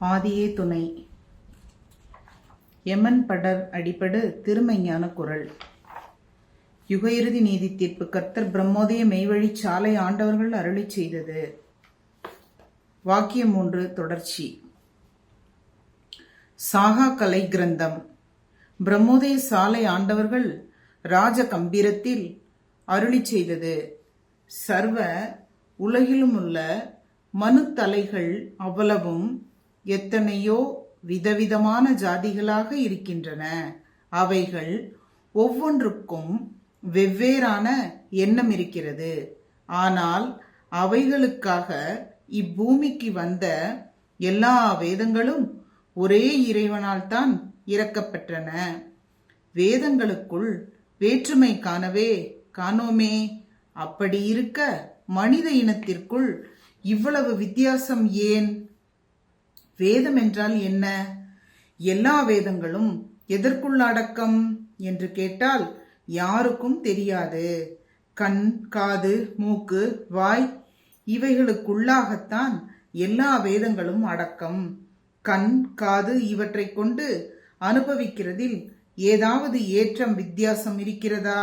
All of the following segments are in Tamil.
ஆதியே துணை. எமன் படர் அடிப்படு திருமைஞான குரல். யுக இறுதி நீதி தீர்ப்பு கர்த்தர் பிரம்மோதய மெய்வழி சாலை ஆண்டவர்கள் அருளி செய்தது. வாக்கியம் மூன்று தொடர்ச்சி. சாகா கலை கிரந்தம். பிரம்மோதய சாலை ஆண்டவர்கள் ராஜ கம்பீரத்தில் அருளி செய்தது. சர்வ உலகிலும் உள்ள மனு தலைகள் அவ்வளவும் எத்தனையோ விதவிதமான ஜாதிகளாக இருக்கின்றன. அவைகள் ஒவ்வொன்றுக்கும் வெவ்வேறான எண்ணம் இருக்கிறது. ஆனால் அவைகளுக்காக இப்பூமிக்கு வந்த எல்லா வேதங்களும் ஒரே இறைவனால் தான் இறக்கப்பெற்றன வேதங்களுக்குள் வேற்றுமை காணவே காணோமே. அப்படி இருக்க மனித இனத்திற்குள் இவ்வளவு வித்தியாசம் ஏன்? வேதம் என்றால் என்ன? எல்லா வேதங்களும் எதற்குள்ளடக்கம்? என்று கேட்டால் யாருக்கும் தெரியாது. கண் காது மூக்கு வாய் இவைகளுக்குள்ளாகத்தான் எல்லா வேதங்களும் அடக்கம். கண் காது இவற்றை கொண்டு அனுபவிக்கிறதில் ஏதாவது ஏற்றம் வித்தியாசம் இருக்கிறதா?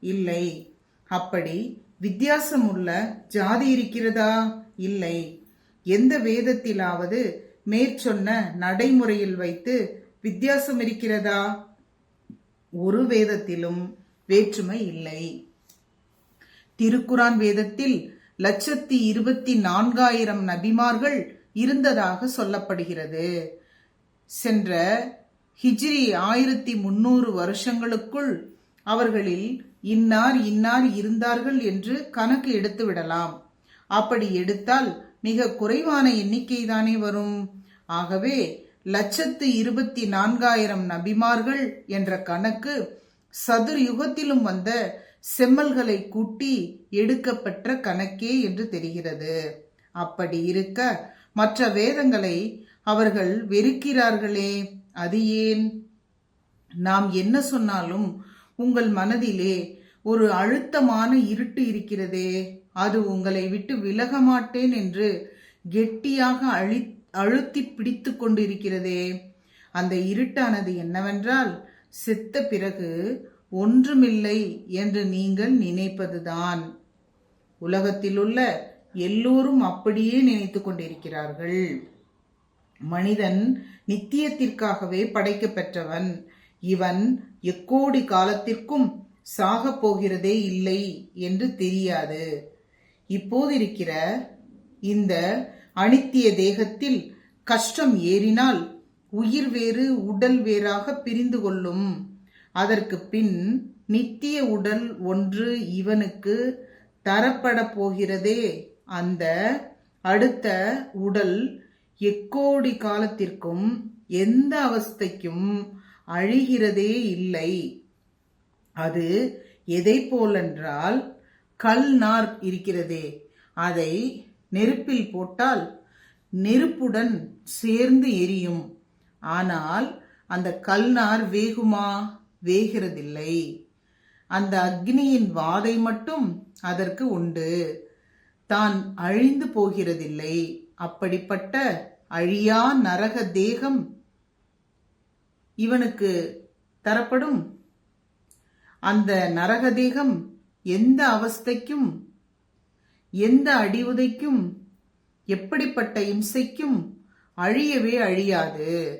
இல்லை. அப்படி வித்தியாசம் உள்ள ஜாதி இருக்கிறதா? இல்லை. எந்த வேதத்திலாவது மேற்சொன்ன நடைமுறையில் வைத்து வித்தியாசம் இருக்கிறதா? ஒரு வேதத்திலும் வேற்றுமை இல்லை. திருக்குரான் வேதத்தில் லட்சத்தி இருபத்தி நான்காயிரம் நபிமார்கள் இருந்ததாக சொல்லப்படுகிறது. சென்ற ஹிஜ்ரி ஆயிரத்தி முன்னூறு வருஷங்களுக்குள் அவர்களில் இன்னார் இன்னார் இருந்தார்கள் என்று கணக்கு எடுத்து விடலாம் அப்படி எடுத்தால் மிக குறைவான எண்ணிக்கைதானே வரும்? ஆகவே லட்சத்து இருபத்தி நான்காயிரம் நபிமார்கள் என்ற கணக்கு சதுர் யுகத்திலும் வந்த செம்மல்களை கூட்டி எடுக்கப்பட்ட கணக்கே என்று தெரிகிறது. அப்படி இருக்க மற்ற வேதங்களை அவர்கள் வெறுக்கிறார்களே அது ஏன்? நாம் என்ன சொன்னாலும் உங்கள் மனதிலே ஒரு அழுத்தமான இருட்டு இருக்கிறதே. அது உங்களை விட்டு விலக மாட்டேன் என்று கெட்டியாக அழி அழுத்தி பிடித்து கொண்டிருக்கிறதே. அந்த இருட்டானது என்னவென்றால் செத்த பிறகு ஒன்றுமில்லை என்று நீங்கள் நினைப்பதுதான். உலகத்திலுள்ள எல்லோரும் அப்படியே நினைத்து கொண்டிருக்கிறார்கள். மனிதன் நித்தியத்திற்காகவே படைக்கப்பெற்றவன் இவன் எக்கோடி காலத்திற்கும் சாகப் போகிறதே இல்லை என்று தெரியாது. இப்போதிருக்கிற இந்த அனித்திய தேகத்தில் கஷ்டம் ஏறினால் உயிர் வேறு உடல் வேறாக பிரிந்து கொள்ளும். அதற்கு பின் நித்திய உடல் ஒன்று இவனுக்கு தரப்பட போகிறதே. அந்த அடுத்த உடல் எக்கோடி காலத்திற்கும் எந்த அவஸ்தைக்கும் அழிகிறதே இல்லை. அது எதை போலென்றால் கல் நார் இருக்கிறதே. அதை நெருப்பில் போட்டால் நெருப்புடன் சேர்ந்து எரியும். ஆனால் அந்த கல்நார் வேகுமா? வேகிறதில்லை. அந்த அக்னியின் வாதை மட்டும் அதற்கு உண்டு. தான் அழிந்து போகிறதில்லை. அப்படிப்பட்ட அழியா நரக தேகம் இவனுக்கு தரப்படும். அந்த நரக தேகம் எந்த அவஸ்தைக்கும் எந்த அடிவுதைக்கும் எப்படிப்பட்ட இம்சைக்கும் அழியவே அழியாது.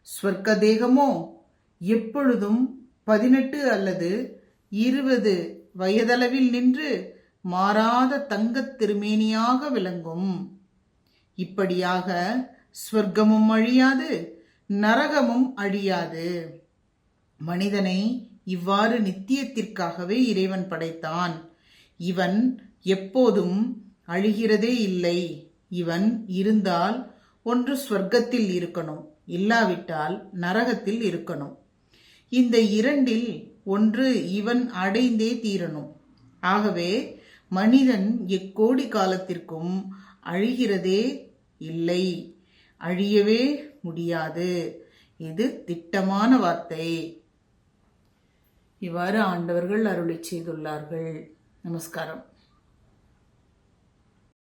ஸ்வர்க்க தேகமோ எப்பொழுதும் பதினெட்டு அல்லது இருபது வயதளவில் நின்று மாறாத தங்கத் திருமேனியாக விளங்கும். இப்படியாக ஸ்வர்க்கமும் அழியாது நரகமும் அழியாது. மனிதனை இவ்வாறு நித்தியத்திற்காகவே இறைவன் படைத்தான். இவன் எப்போதும் அழிகிறதே இல்லை. இவன் இருந்தால் ஒன்று ஸ்வர்க்கத்தில் இருக்கணும் இல்லாவிட்டால் நரகத்தில் இருக்கணும். இந்த இரண்டில் ஒன்று இவன் அடைந்தே தீரணும். ஆகவே மனிதன் எக்கோடி காலத்திற்கும் அழிகிறதே இல்லை. அழியவே முடியாது. இது திட்டமான வார்த்தை. இவ்வாறு ஆண்டவர்கள் அருளி செய்துள்ளார்கள். நமஸ்காரம்.